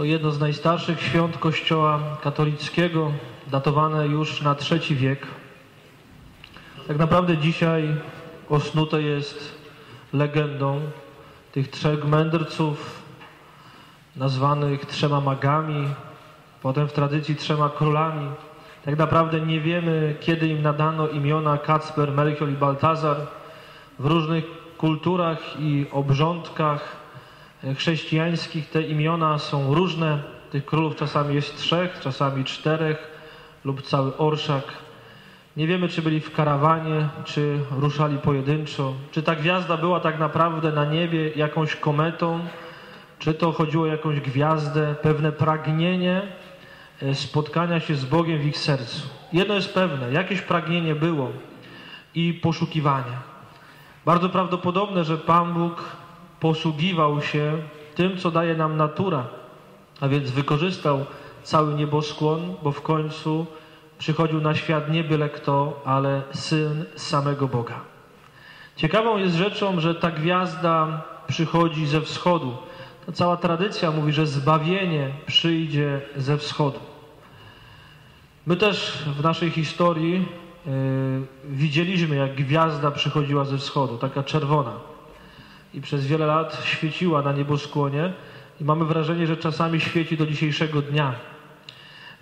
To jedno z najstarszych świąt Kościoła katolickiego, datowane już na III wiek. Tak naprawdę dzisiaj osnute jest legendą tych trzech mędrców, nazwanych trzema magami, potem w tradycji trzema królami. Tak naprawdę nie wiemy, kiedy im nadano imiona Kacper, Melchior i Baltazar. W różnych kulturach i obrządkach chrześcijańskich te imiona są różne. Tych królów czasami jest trzech, czasami czterech lub cały orszak. Nie wiemy, czy byli w karawanie, czy ruszali pojedynczo. Czy ta gwiazda była tak naprawdę na niebie jakąś kometą, czy to chodziło o jakąś gwiazdę, pewne pragnienie e, spotkania się z Bogiem w ich sercu. Jedno jest pewne, jakieś pragnienie było i poszukiwanie. Bardzo prawdopodobne, że Pan Bóg posługiwał się tym, co daje nam natura, a więc wykorzystał cały nieboskłon, bo w końcu przychodził na świat nie byle kto, ale Syn samego Boga. Ciekawą jest rzeczą, że ta gwiazda przychodzi ze wschodu. Ta cała tradycja mówi, że zbawienie przyjdzie ze wschodu. My też w naszej historii yy, widzieliśmy, jak gwiazda przychodziła ze wschodu, taka czerwona. I przez wiele lat świeciła na nieboskłonie i mamy wrażenie, że czasami świeci do dzisiejszego dnia.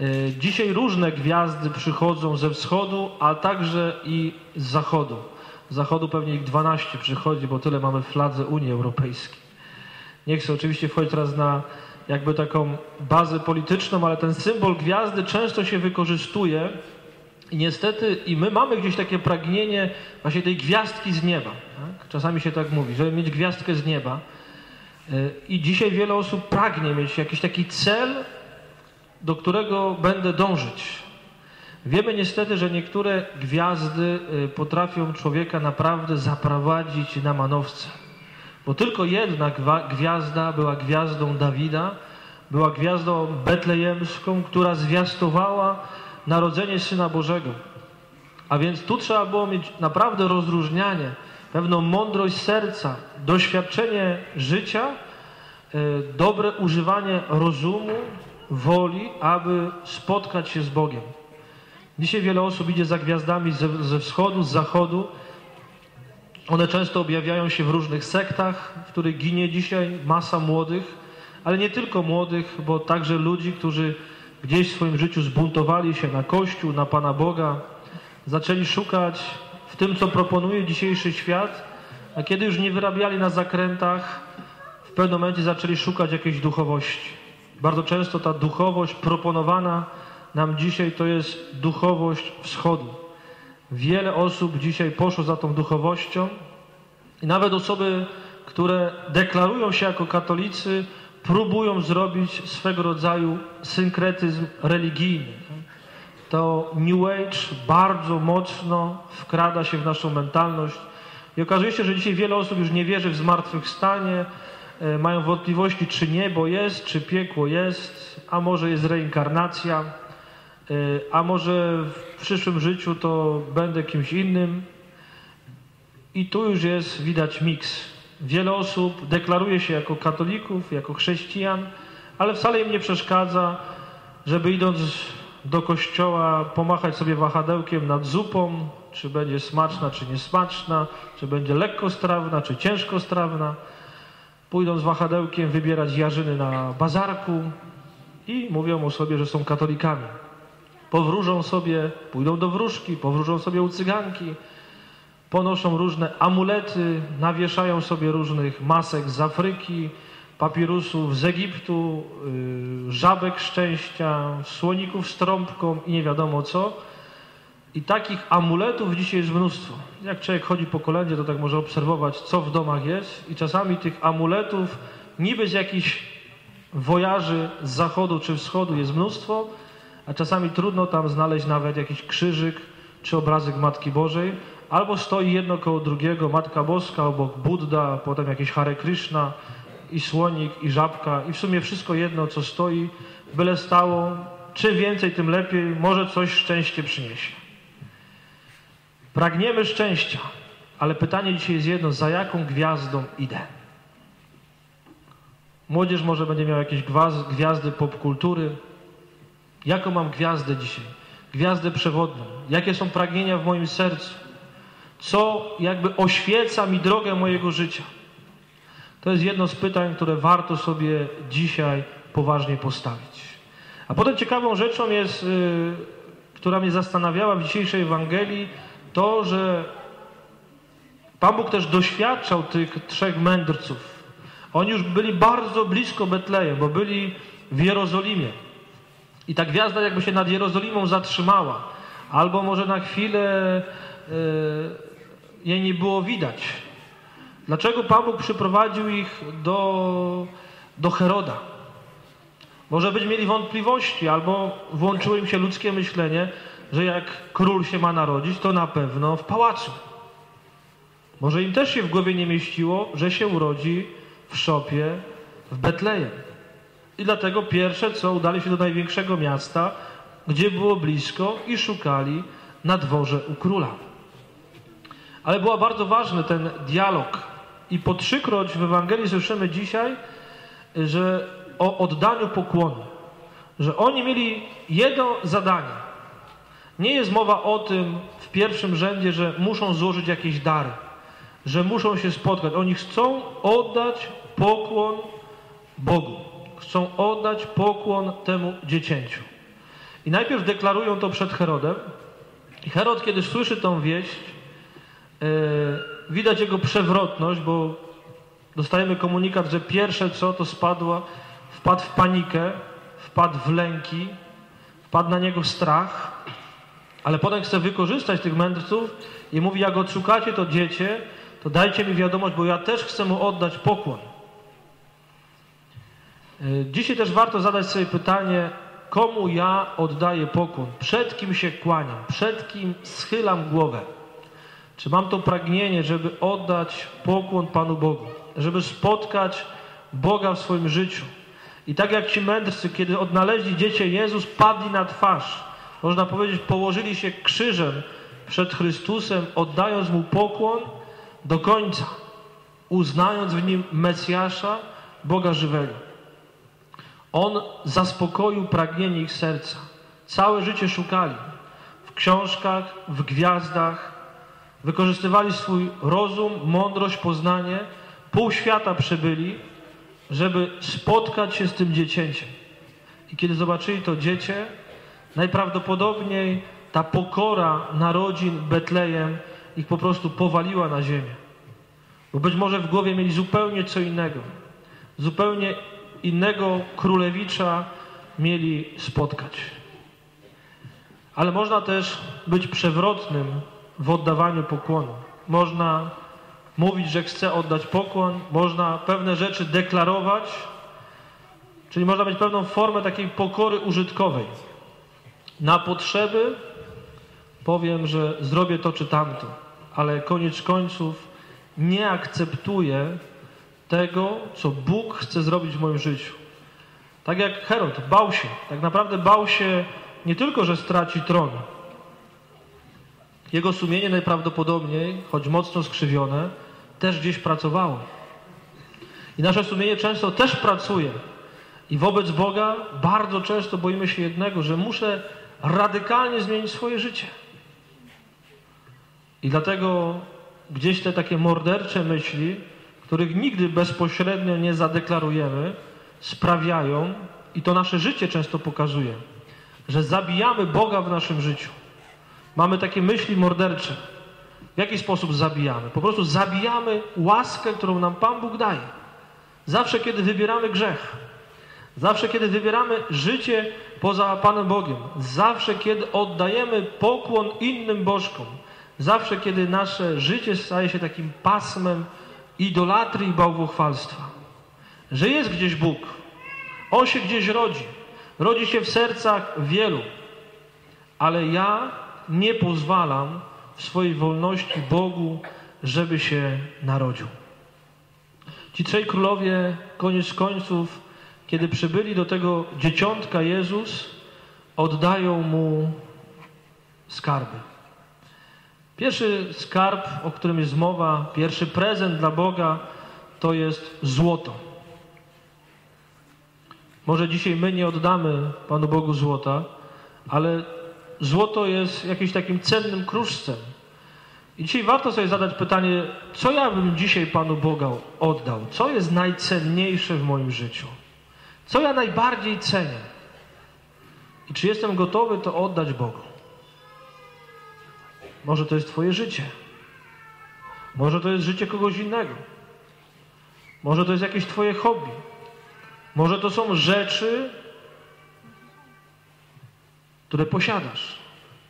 E, dzisiaj różne gwiazdy przychodzą ze wschodu, a także i z zachodu. Z zachodu pewnie ich 12 przychodzi, bo tyle mamy w fladze Unii Europejskiej. Nie chcę oczywiście wchodzić teraz na jakby taką bazę polityczną, ale ten symbol gwiazdy często się wykorzystuje i niestety i my mamy gdzieś takie pragnienie właśnie tej gwiazdki z nieba. Tak? Czasami się tak mówi, żeby mieć gwiazdkę z nieba. E, I dzisiaj wiele osób pragnie mieć jakiś taki cel, do którego będę dążyć. Wiemy niestety, że niektóre gwiazdy y, potrafią człowieka naprawdę zaprowadzić na manowce. Bo tylko jedna gwiazda była gwiazdą Dawida, była gwiazdą betlejemską, która zwiastowała narodzenie Syna Bożego. A więc tu trzeba było mieć naprawdę rozróżnianie, pewną mądrość serca, doświadczenie życia, y, dobre używanie rozumu, woli, aby spotkać się z Bogiem. Dzisiaj wiele osób idzie za gwiazdami ze wschodu, z zachodu. One często objawiają się w różnych sektach, w których ginie dzisiaj masa młodych, ale nie tylko młodych, bo także ludzi, którzy gdzieś w swoim życiu zbuntowali się na Kościół, na Pana Boga, zaczęli szukać w tym, co proponuje dzisiejszy świat, a kiedy już nie wyrabiali na zakrętach, w pewnym momencie zaczęli szukać jakiejś duchowości. Bardzo często ta duchowość proponowana nam dzisiaj to jest duchowość wschodu. Wiele osób dzisiaj poszło za tą duchowością i nawet osoby, które deklarują się jako katolicy, próbują zrobić swego rodzaju synkretyzm religijny. To New Age bardzo mocno wkrada się w naszą mentalność i okazuje się, że dzisiaj wiele osób już nie wierzy w zmartwychwstanie, E, mają wątpliwości, czy niebo jest, czy piekło jest, a może jest reinkarnacja, e, a może w przyszłym życiu to będę kimś innym. I tu już jest widać miks. Wiele osób deklaruje się jako katolików, jako chrześcijan, ale wcale im nie przeszkadza, żeby idąc do kościoła pomachać sobie wahadełkiem nad zupą, czy będzie smaczna, czy niesmaczna, czy będzie lekkostrawna, czy ciężkostrawna pójdą z wahadełkiem wybierać jarzyny na bazarku i mówią o sobie, że są katolikami. Powróżą sobie, pójdą do wróżki, powróżą sobie u cyganki, ponoszą różne amulety, nawieszają sobie różnych masek z Afryki, papirusów z Egiptu, yy, żabek szczęścia, słoników z trąbką i nie wiadomo co i takich amuletów dzisiaj jest mnóstwo. Jak człowiek chodzi po kolędzie, to tak może obserwować, co w domach jest. I czasami tych amuletów niby z jakichś wojaży z zachodu czy wschodu jest mnóstwo, a czasami trudno tam znaleźć nawet jakiś krzyżyk czy obrazek Matki Bożej. Albo stoi jedno koło drugiego, Matka Boska, obok Buddha, potem jakieś Hare Krishna i słonik i żabka i w sumie wszystko jedno, co stoi, byle stało. Czym więcej, tym lepiej, może coś szczęście przyniesie. Pragniemy szczęścia, ale pytanie dzisiaj jest jedno: za jaką gwiazdą idę? Młodzież może będzie miała jakieś gwiazdy popkultury. Jaką mam gwiazdę dzisiaj? Gwiazdę przewodnią. Jakie są pragnienia w moim sercu? Co jakby oświeca mi drogę mojego życia? To jest jedno z pytań, które warto sobie dzisiaj poważnie postawić. A potem ciekawą rzeczą jest, yy, która mnie zastanawiała w dzisiejszej Ewangelii, to, że Pan Bóg też doświadczał tych trzech mędrców. Oni już byli bardzo blisko Betlejem, bo byli w Jerozolimie. I ta gwiazda jakby się nad Jerozolimą zatrzymała. Albo może na chwilę yy, jej nie było widać. Dlaczego Pan Bóg przyprowadził ich do, do Heroda? Może być mieli wątpliwości, albo włączyło im się ludzkie myślenie, że jak król się ma narodzić, to na pewno w pałacu. Może im też się w głowie nie mieściło, że się urodzi w szopie w Betlejem. I dlatego pierwsze co, udali się do największego miasta, gdzie było blisko i szukali na dworze u króla. Ale był bardzo ważny ten dialog. I po trzykroć w Ewangelii słyszymy dzisiaj, że o oddaniu pokłonu. Że oni mieli jedno zadanie. Nie jest mowa o tym w pierwszym rzędzie, że muszą złożyć jakieś dary, że muszą się spotkać. Oni chcą oddać pokłon Bogu. Chcą oddać pokłon temu dziecięciu. I najpierw deklarują to przed Herodem. I Herod, kiedy słyszy tą wieść, widać jego przewrotność, bo dostajemy komunikat, że pierwsze co to spadła, wpadł w panikę, wpadł w lęki, wpadł na niego strach, ale potem chce wykorzystać tych mędrców i mówi, jak odszukacie to dziecię, to dajcie mi wiadomość, bo ja też chcę mu oddać pokłon. Y, dzisiaj też warto zadać sobie pytanie, komu ja oddaję pokłon, przed kim się kłaniam, przed kim schylam głowę. Czy mam to pragnienie, żeby oddać pokłon Panu Bogu, żeby spotkać Boga w swoim życiu. I tak jak ci mędrcy, kiedy odnaleźli dziecię Jezus, padli na twarz. Można powiedzieć, położyli się krzyżem przed Chrystusem, oddając Mu pokłon do końca, uznając w Nim Mesjasza, Boga żywego. On zaspokoił pragnienie ich serca. Całe życie szukali w książkach, w gwiazdach, wykorzystywali swój rozum, mądrość, poznanie, pół świata przebyli, żeby spotkać się z tym dziecięciem. I kiedy zobaczyli to dziecię, najprawdopodobniej ta pokora narodzin Betlejem ich po prostu powaliła na ziemię. Bo być może w głowie mieli zupełnie co innego. Zupełnie innego królewicza mieli spotkać. Ale można też być przewrotnym w oddawaniu pokłonu. Można mówić, że chce oddać pokłon, można pewne rzeczy deklarować, czyli można mieć pewną formę takiej pokory użytkowej. Na potrzeby powiem, że zrobię to czy tamto, ale koniec końców nie akceptuję tego, co Bóg chce zrobić w moim życiu. Tak jak Herod bał się, tak naprawdę bał się nie tylko, że straci tron. Jego sumienie najprawdopodobniej, choć mocno skrzywione, też gdzieś pracowało. I nasze sumienie często też pracuje. I wobec Boga bardzo często boimy się jednego, że muszę radykalnie zmienić swoje życie. I dlatego gdzieś te takie mordercze myśli, których nigdy bezpośrednio nie zadeklarujemy, sprawiają, i to nasze życie często pokazuje, że zabijamy Boga w naszym życiu. Mamy takie myśli mordercze. W jaki sposób zabijamy? Po prostu zabijamy łaskę, którą nam Pan Bóg daje. Zawsze, kiedy wybieramy grzech, zawsze, kiedy wybieramy życie poza Panem Bogiem, zawsze, kiedy oddajemy pokłon innym bożkom, zawsze, kiedy nasze życie staje się takim pasmem idolatrii i bałwochwalstwa, że jest gdzieś Bóg, On się gdzieś rodzi, rodzi się w sercach wielu, ale ja nie pozwalam w swojej wolności Bogu, żeby się narodził. Ci trzej królowie, koniec końców, kiedy przybyli do tego dzieciątka Jezus, oddają mu skarby. Pierwszy skarb, o którym jest mowa, pierwszy prezent dla Boga, to jest złoto. Może dzisiaj my nie oddamy Panu Bogu złota, ale złoto jest jakimś takim cennym kruszcem. I dzisiaj warto sobie zadać pytanie, co ja bym dzisiaj Panu Boga oddał? Co jest najcenniejsze w moim życiu? Co ja najbardziej cenię? I czy jestem gotowy to oddać Bogu? Może to jest Twoje życie. Może to jest życie kogoś innego. Może to jest jakieś Twoje hobby. Może to są rzeczy, które posiadasz.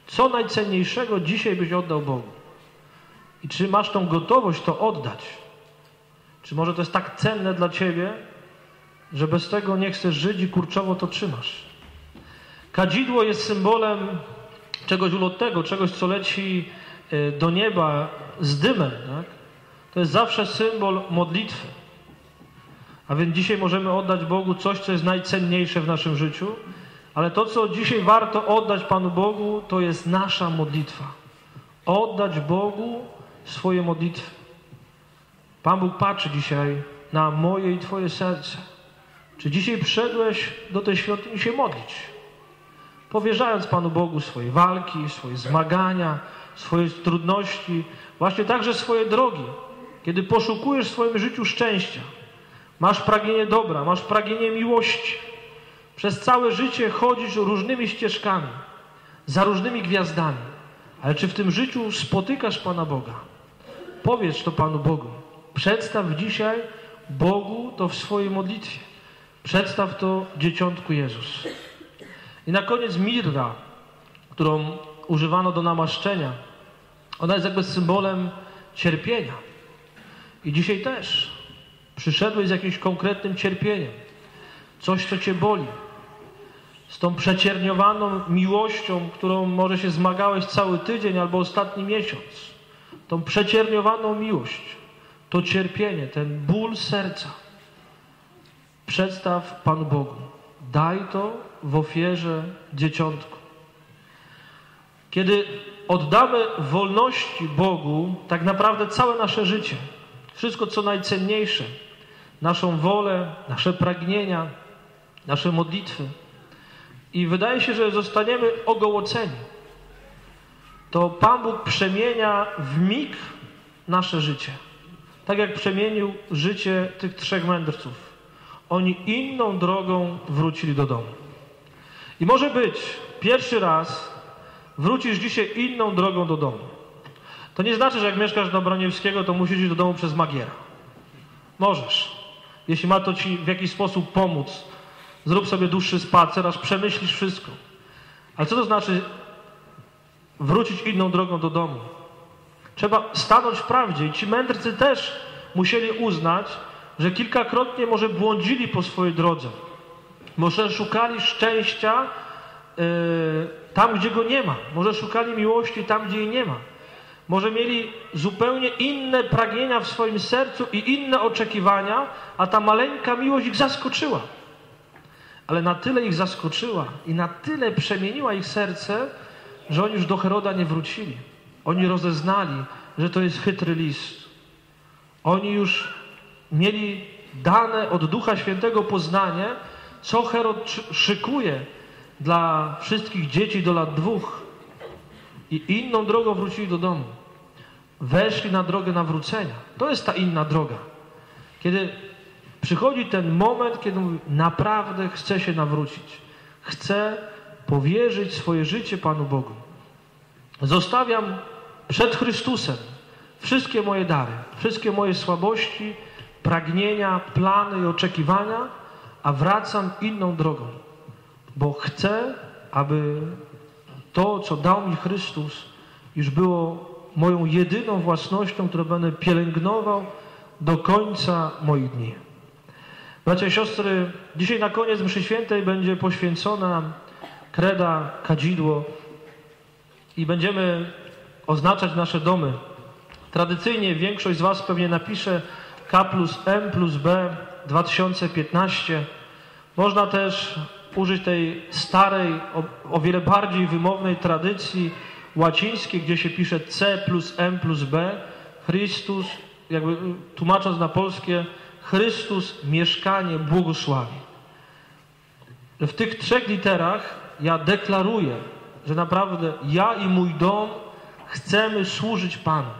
Co najcenniejszego dzisiaj byś oddał Bogu? I czy masz tą gotowość to oddać? Czy może to jest tak cenne dla Ciebie, że bez tego nie chcesz żyć i kurczowo to trzymasz? Kadzidło jest symbolem czegoś ulotnego, czegoś, co leci e, do nieba z dymem. Tak? To jest zawsze symbol modlitwy. A więc dzisiaj możemy oddać Bogu coś, co jest najcenniejsze w naszym życiu, ale to, co dzisiaj warto oddać Panu Bogu, to jest nasza modlitwa. Oddać Bogu swoje modlitwy. Pan Bóg patrzy dzisiaj na moje i Twoje serce. Czy dzisiaj przyszedłeś do tej świątyni się modlić? Powierzając Panu Bogu swoje walki, swoje zmagania, swoje trudności, właśnie także swoje drogi. Kiedy poszukujesz w swoim życiu szczęścia, masz pragnienie dobra, masz pragnienie miłości, przez całe życie chodzisz różnymi ścieżkami, za różnymi gwiazdami. Ale czy w tym życiu spotykasz Pana Boga? Powiedz to Panu Bogu. Przedstaw dzisiaj Bogu to w swojej modlitwie. Przedstaw to dzieciątku Jezus. I na koniec mirra, którą używano do namaszczenia, ona jest jakby symbolem cierpienia. I dzisiaj też przyszedłeś z jakimś konkretnym cierpieniem. Coś, co cię boli. Z tą przecierniowano miłością, którą może się zmagałeś cały tydzień albo ostatni miesiąc tą przecierniowaną miłość, to cierpienie, ten ból serca. Przedstaw Panu Bogu. Daj to w ofierze dzieciątku. Kiedy oddamy wolności Bogu, tak naprawdę całe nasze życie, wszystko co najcenniejsze, naszą wolę, nasze pragnienia, nasze modlitwy, i wydaje się, że zostaniemy ogołoceni to Pan Bóg przemienia w mig nasze życie. Tak jak przemienił życie tych trzech mędrców. Oni inną drogą wrócili do domu. I może być pierwszy raz wrócisz dzisiaj inną drogą do domu. To nie znaczy, że jak mieszkasz do Broniewskiego, to musisz iść do domu przez Magiera. Możesz. Jeśli ma to ci w jakiś sposób pomóc, zrób sobie dłuższy spacer, aż przemyślisz wszystko. Ale co to znaczy wrócić inną drogą do domu. Trzeba stanąć w prawdzie. I ci mędrcy też musieli uznać, że kilkakrotnie może błądzili po swojej drodze. Może szukali szczęścia yy, tam, gdzie go nie ma. Może szukali miłości tam, gdzie jej nie ma. Może mieli zupełnie inne pragnienia w swoim sercu i inne oczekiwania, a ta maleńka miłość ich zaskoczyła. Ale na tyle ich zaskoczyła i na tyle przemieniła ich serce, że oni już do Heroda nie wrócili. Oni rozeznali, że to jest chytry list. Oni już mieli dane od Ducha Świętego poznanie, co Herod szykuje dla wszystkich dzieci do lat dwóch. I inną drogą wrócili do domu. Weszli na drogę nawrócenia. To jest ta inna droga. Kiedy przychodzi ten moment, kiedy mówi, naprawdę chcę się nawrócić. Chcę powierzyć swoje życie Panu Bogu. Zostawiam przed Chrystusem wszystkie moje dary, wszystkie moje słabości, pragnienia, plany i oczekiwania, a wracam inną drogą, bo chcę, aby to, co dał mi Chrystus, już było moją jedyną własnością, którą będę pielęgnował do końca moich dni. Bracia i siostry, dzisiaj na koniec mszy świętej będzie poświęcona kreda, kadzidło i będziemy oznaczać nasze domy. Tradycyjnie większość z Was pewnie napisze K plus M plus B 2015. Można też użyć tej starej, o, o wiele bardziej wymownej tradycji łacińskiej, gdzie się pisze C plus M plus B. Chrystus, jakby tłumacząc na polskie, Chrystus mieszkanie błogosławi. w tych trzech literach ja deklaruję, że naprawdę ja i mój dom chcemy służyć Panu.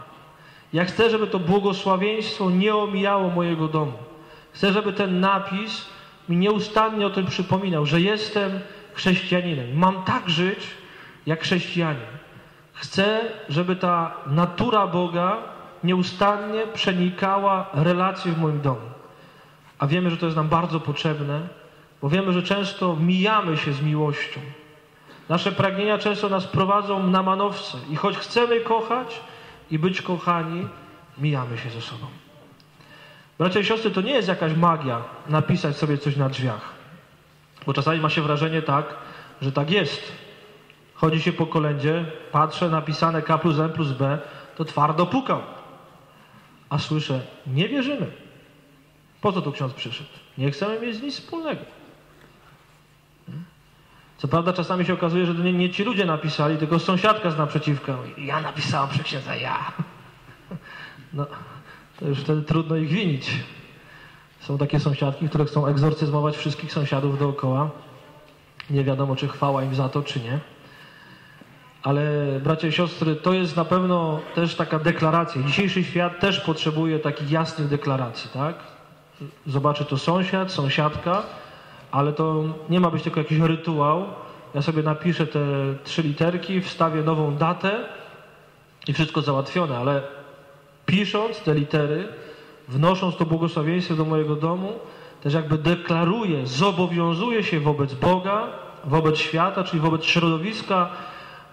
Ja chcę, żeby to błogosławieństwo nie omijało mojego domu. Chcę, żeby ten napis mi nieustannie o tym przypominał, że jestem chrześcijaninem. Mam tak żyć jak chrześcijanin. Chcę, żeby ta natura Boga nieustannie przenikała relacje w moim domu. A wiemy, że to jest nam bardzo potrzebne, bo wiemy, że często mijamy się z miłością. Nasze pragnienia często nas prowadzą na manowce i choć chcemy kochać i być kochani, mijamy się ze sobą. Bracia i siostry, to nie jest jakaś magia napisać sobie coś na drzwiach. Bo czasami ma się wrażenie tak, że tak jest. Chodzi się po kolędzie, patrzę napisane K plus M plus B, to twardo pukał. A słyszę, nie wierzymy. Po co tu ksiądz przyszedł? Nie chcemy mieć nic wspólnego. Co prawda czasami się okazuje, że to nie, nie ci ludzie napisali, tylko sąsiadka z naprzeciwka. Ja napisałam przy księdza, ja. No, to już wtedy trudno ich winić. Są takie sąsiadki, które chcą egzorcyzmować wszystkich sąsiadów dookoła. Nie wiadomo, czy chwała im za to, czy nie. Ale bracia i siostry, to jest na pewno też taka deklaracja. Dzisiejszy świat też potrzebuje takich jasnych deklaracji, tak? Zobaczy to sąsiad, sąsiadka, ale to nie ma być tylko jakiś rytuał. Ja sobie napiszę te trzy literki, wstawię nową datę i wszystko załatwione, ale pisząc te litery, wnosząc to błogosławieństwo do mojego domu, też jakby deklaruję, zobowiązuję się wobec Boga, wobec świata, czyli wobec środowiska,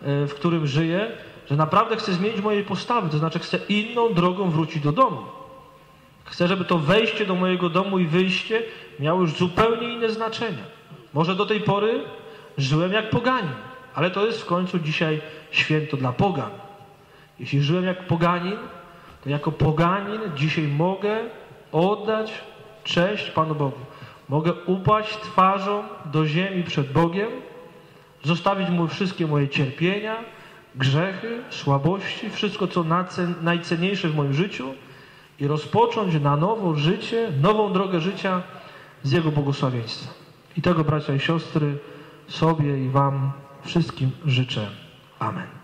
w którym żyję, że naprawdę chcę zmienić mojej postawy, to znaczy chcę inną drogą wrócić do domu. Chcę, żeby to wejście do mojego domu i wyjście miało już zupełnie inne znaczenie. Może do tej pory żyłem jak poganin, ale to jest w końcu dzisiaj święto dla pogan. Jeśli żyłem jak poganin, to jako poganin dzisiaj mogę oddać cześć Panu Bogu. Mogę upaść twarzą do ziemi przed Bogiem, zostawić Mu wszystkie moje cierpienia, grzechy, słabości, wszystko co najcenniejsze w moim życiu i rozpocząć na nowo życie, nową drogę życia z Jego błogosławieństwa. I tego, bracia i siostry, sobie i Wam wszystkim życzę. Amen.